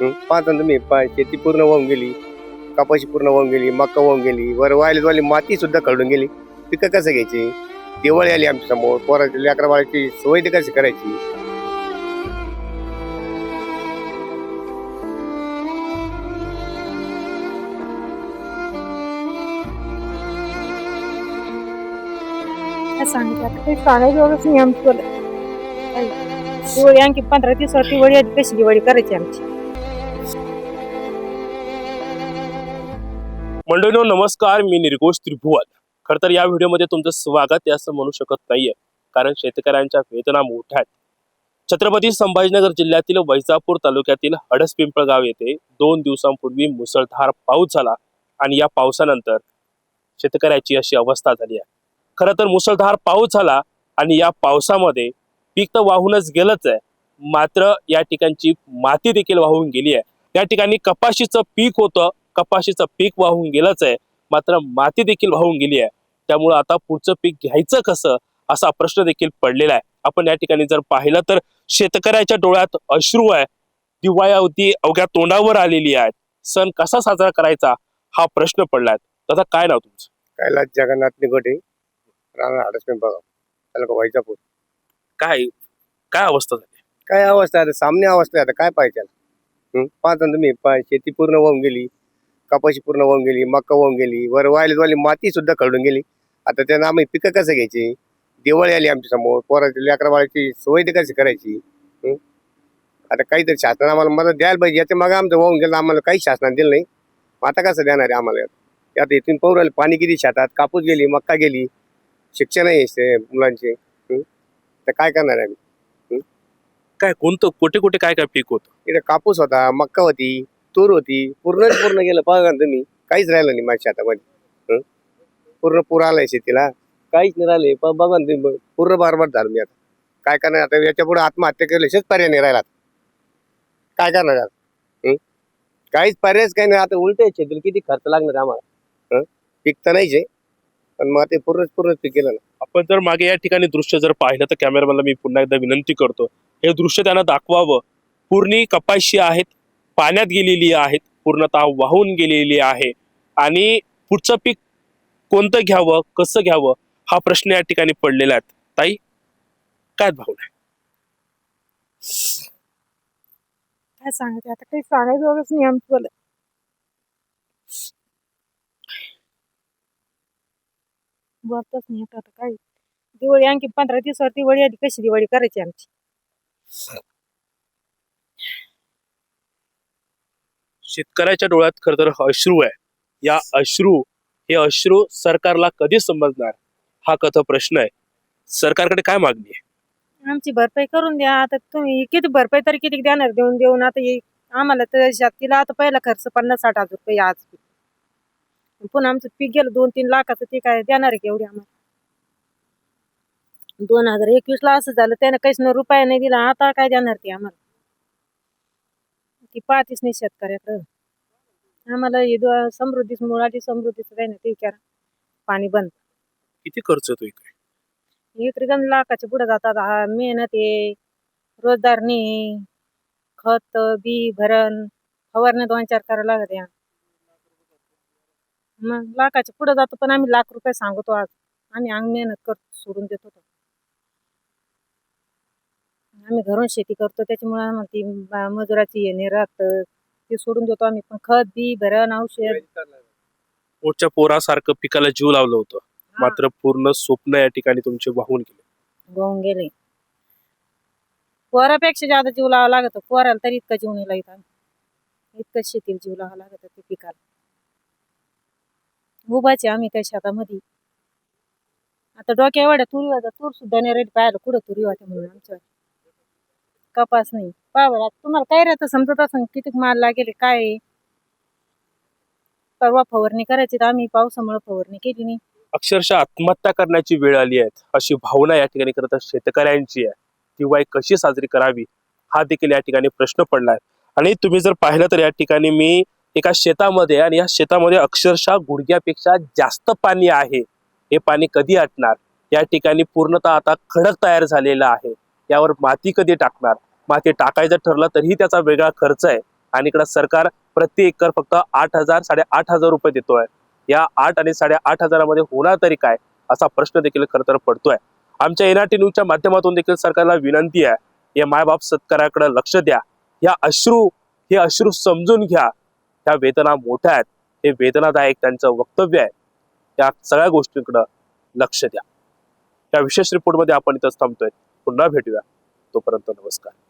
हं? पाहता ना तुम्ही पा शेती पूर्ण वाहून गेली कपाशी पूर्ण वाहून गेली मका वाहून गेली वर वायली माती सुद्धा खरडून गेली. पिकं कसं घ्यायची? दिवाळी आली आमच्यासमोर पोराची लेकरा बाळाची सोय ती कशी करायची? सांगितलं. सांगायचं दिवाळी आणखी पंधरा दिवसावर दिवाळी आधी कशी दिवाळी करायची आमची? मंडळीनो नमस्कार. मी निर्घोष त्रिभुवन. खर तर या व्हिडिओमध्ये तुमचं स्वागत आहे असं म्हणू शकत नाहीये कारण शेतकऱ्यांच्या वेदना मोठ्या आहेत. छत्रपती संभाजीनगर जिल्ह्यातील वैजापूर तालुक्यातील हडस पिंपळगाव येथे दोन दिवसांपूर्वी मुसळधार पाऊस झाला आणि या पावसानंतर शेतकऱ्याची अशी अवस्था झाली आहे. खरं तर मुसळधार पाऊस झाला आणि या पावसामध्ये पीक तर वाहूनच गेलंच आहे. मात्र या ठिकाणची माती देखील वाहून गेली आहे. या ठिकाणी कपाशीचं पीक होतं. कपाशीचं पीक वाहून गेलंच आहे. मात्र माती देखील वाहून गेली आहे. त्यामुळं आता पुढचं पीक घ्यायचं कसं? असा प्रश्न देखील पडलेला आहे. आपण या ठिकाणी जर पाहिलं तर शेतकऱ्याच्या डोळ्यात अश्रू आहे. दिवाळी अवघ्या तोंडावर आलेली आहे. सण कसा साजरा करायचा? हा प्रश्न पडलाय तसा काय नाव तुमचं? कैलास जगन्नाथ निगोटे राणा बघा तालुका वैजापूर. काय काय अवस्था झाली? काय अवस्था आहे? आता सामने अवस्था आहे. आता काय पाहिजे? हं? पाहता ना तुम्ही. पा शेती पूर्ण वाहून गेली. कपाशी पूर्ण वाहून गेली मका वाहून गेली वर वायली वाली माती सुद्धा खरडून गेली. आता त्यांना आम्ही पिकं कसं घ्यायची? दिवाळी आली आमच्यासमोर पोराची लेकरा बाळाची सोय ती कशी करायची? हं? आता काहीतरी शासनाने आम्हाला मदत द्यायला पाहिजे याच्या मागे आमचं वाहून गेलं आम्हाला काही शासनाने दिलं नाही. मग आता कसं देणार आहे आम्हाला आता इथून पाहू राहिले पाणी किती शेतात? कापूस गेली मक्का गेली शिक्षण आहे शे- मुलांचे. हं? तर काय करणार आहे आम्ही? काय कोणतं कुठे कुठे काय काय पीक होतं? इकडे कापूस होता मक्का होती तूर होती. पूर्णच पूर्ण गेलं. बघा ना तुम्ही? काहीच राहिलं नाही माझ्या शेतामध्ये हं? पूर्ण पूर आलाय शेतीला. काहीच नाही राहिले बघा ना तुम्ही. पूर्ण बारबार झालं मी आता. काय करणार? आता याच्यापुढे आत्महत्या केल्याशिवाय पर्याय नाही राहिला. काय करणार आता? हं? काहीच पर्यायच काही नाही. आता उलट आहे शेतीला. किती खर्च लागणार आहे आम्हाला? हं? पीक तर नाहीच आहे. पण मग ते पूर्णच पूर्णच पीक गेलं ना. आपण जर मागे या ठिकाणी दृश्य जर पाहिलं तर कॅमेरामॅनला मी पुन्हा एकदा विनंती करतो. हे दृश्य त्यांना दाखवावं. पूर्णी कपाशी आहेत. पाण्यात गेलेली आहेत पूर्णतः वाहून गेलेली आहे. आणि पुढचं पीक कोणतं घ्यावं कसं घ्यावं हा प्रश्न या ठिकाणी पडलेला आहे. ताई काय भावना काय सांगायचं आता काही सांगायचं नाही आमचं बोलतच नाही आता काही दिवाळी आणखी पंधरा दिवसावर दिवाळी आधी कशी दिवाळी करायची आमची? शेतकऱ्याच्या डोळ्यात खर तर अश्रू आहे. या अश्रू हे अश्रू सरकारला कधी समजणार? हा कथ प्रश्न आहे. सरकारकडे काय मागणी आहे? आमची भरपाई करून द्या. आता तुम्ही किती भरपाई तरी किती देणार? देऊन देऊन. आता हे आम्हाला तर शेतीला आता पहिला खर्च पन्नास साठ हजार रुपये आज. पुन्हा आमचं पीक गेलं दोन तीन लाखाचं. ते काय देणार आहे का आम्हाला? दोन हजार एकवीस ला असं झालं. त्यानं काहीच न रुपया नाही दिला. आता काय देणार ते आम्हाला? ती पाहतीच नाही शेतकऱ्याकडं आम्हाला हे दो- समृद्धीच मुळाची समृद्धीचं काही नाही ते विचारा. पाणी बंद. किती खर्च येतो इकडे? इकडे गण लाखाच्या पुढे जातात. हा मेहनत आहे रोजदारनी खत बी भरण फवारणी दोन चार करायला लागत. या मग लाखाच्या पुढे जातो पण आम्ही लाख रुपये सांगतो आज. आम्ही अंग मेहनत करतो सोडून देतो तो. आम्ही घरून शेती करतो त्याच्यामुळे आम्हाला ती मजुराची येणे राहतं. ते सोडून देतो आम्ही पण खत बी भरण औषध. मोठच्या पोरासारखं पिकाला जीव लावलं होतं. मात्र पूर्ण स्वप्न या ठिकाणी तुमचे वाहून गेले. होऊन गेले. पोरापेक्षा जादा जीव लावा लागत. पोराला तरी इतका जीव नाही आम्ही. इतकं शेतीला जीव लावा लागत ते पिकाला. उभाचे आम्ही काय शेतामध्ये. आता डोक्या एवढ्या तुरी होत्या तूर सुद्धा नाही रेडी पाहायला कुठं तुरी होत्या म्हणून आमच्या कपास नाही. पहा तुम्हाला काय राहतं समजत असं किती माल लागेल काय आहे. परवा फवारणी करायची तर आम्ही पावसामुळे फवारणी केली नाही. अक्षरशः आत्महत्या करण्याची वेळ आली आहे. अशी भावना या ठिकाणी करत शेतकऱ्यांची आहे. दिवाळी कशी साजरी करावी हा देखील या ठिकाणी प्रश्न पडला आहे. आणि तुम्ही जर पाहिलं तर या ठिकाणी मी एका शेतामध्ये आणि या शेतामध्ये अक्षरशः गुडघ्यापेक्षा जास्त पाणी आहे. हे पाणी कधी आटणार? या ठिकाणी पूर्णतः आता खडक तयार झालेला आहे. यावर माती कधी टाकणार? माती टाकायचं ठरलं तरीही त्याचा वेगळा खर्च आहे. आणि इकडं सरकार प्रति एकर फक्त आठ हजार साडेआठ हजार रुपये देतोय. या आठ आणि साडेआठ हजारामध्ये होणार तरी काय? असा प्रश्न देखील खर तर पडतोय. आमच्या एनआरटी न्यूजच्या माध्यमातून देखील सरकारला विनंती आहे. या मायबाप सत्काराकडे लक्ष द्या. या अश्रू हे अश्रू समजून घ्या. ह्या वेदना मोठ्या आहेत. हे वेदनादायक त्यांचं वक्तव्य आहे. त्या सगळ्या गोष्टींकडे लक्ष द्या. या विशेष रिपोर्टमध्ये आपण इथंच थांबतोय. पुन्हा भेटूया. तोपर्यंत नमस्कार.